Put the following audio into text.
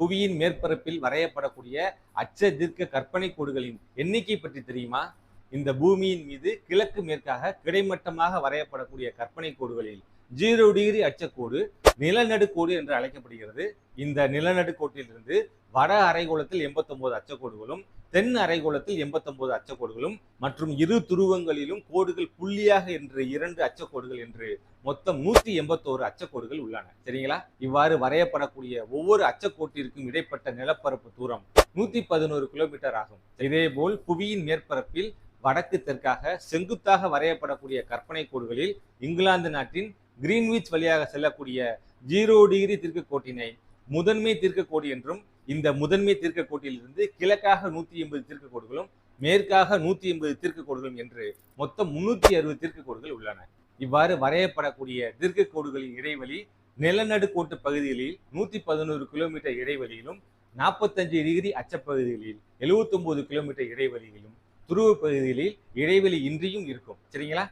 புவியின் மேற்பரப்பில் வரையப்படக்கூடிய அச்ச தீர்க்க கற்பனை கோடுகளின் எண்ணிக்கை பற்றி தெரியுமா? இந்த பூமியின் மீது கிழக்கு மேற்காக கிடைமட்டமாக வரையப்படக்கூடிய கற்பனை கோடுகளில் ஜீரோ டிகிரி அச்சக்கோடு நிலநடுக்கோடு என்று அழைக்கப்படுகிறது. இந்த நிலநடுக்கோட்டிலிருந்து வட அரைகோளத்தில் எண்பத்தொன்பது அச்சக்கோடுகளும் தென் அரைகோளத்தில் எண்பத்தொன்பது அச்சக்கோடுகளும் மற்றும் இரு துருவங்களிலும் கோடுகள் புள்ளியாக என்று இரண்டு அச்சக்கோடுகள் என்று மொத்தம் நூத்தி எண்பத்தோரு அச்சக்கோடுகள் உள்ளன. சரிங்களா? இவ்வாறு வரையப்படக்கூடிய ஒவ்வொரு அச்சக்கோட்டிற்கும் இடைப்பட்ட நிலப்பரப்பு தூரம் நூத்தி பதினோரு கிலோமீட்டர் ஆகும். இதேபோல் புவியின் மேற்பரப்பில் வடக்கு தெற்காக செங்குத்தாக வரையப்படக்கூடிய கற்பனை கோடுகளில் இங்கிலாந்து நாட்டின் கிரீன்விச் வழியாக செல்லக்கூடிய ஜீரோ டிகிரி தீர்க்க கோட்டினை முதன்மை திருக்கக்கோடு என்றும் இந்த முதன்மை திருக்கக்கோட்டிலிருந்து கிழக்காக நூத்தி எண்பது தீர்க்க கோடுகளும் மேற்காக நூத்தி எண்பது திருக்கக்கோடுகளும் கோடுகளும் என்று மொத்தம் முன்னூத்தி அறுபது தீர்க்க கோடுகள் உள்ளன. இவ்வாறு வரையப்படக்கூடிய திருக்கக்கோடுகளின் கோடுகளின் இடைவெளி நிலநடுக்கோட்டு பகுதிகளில் நூத்தி பதினோரு கிலோமீட்டர் இடைவெளியிலும் நாற்பத்தஞ்சு டிகிரி அச்சப்பகுதிகளில் 79 கிலோமீட்டர் இடைவெளியிலும் துருவ பகுதிகளில் இடைவெளி இன்றியும் இருக்கும். சரிங்களா?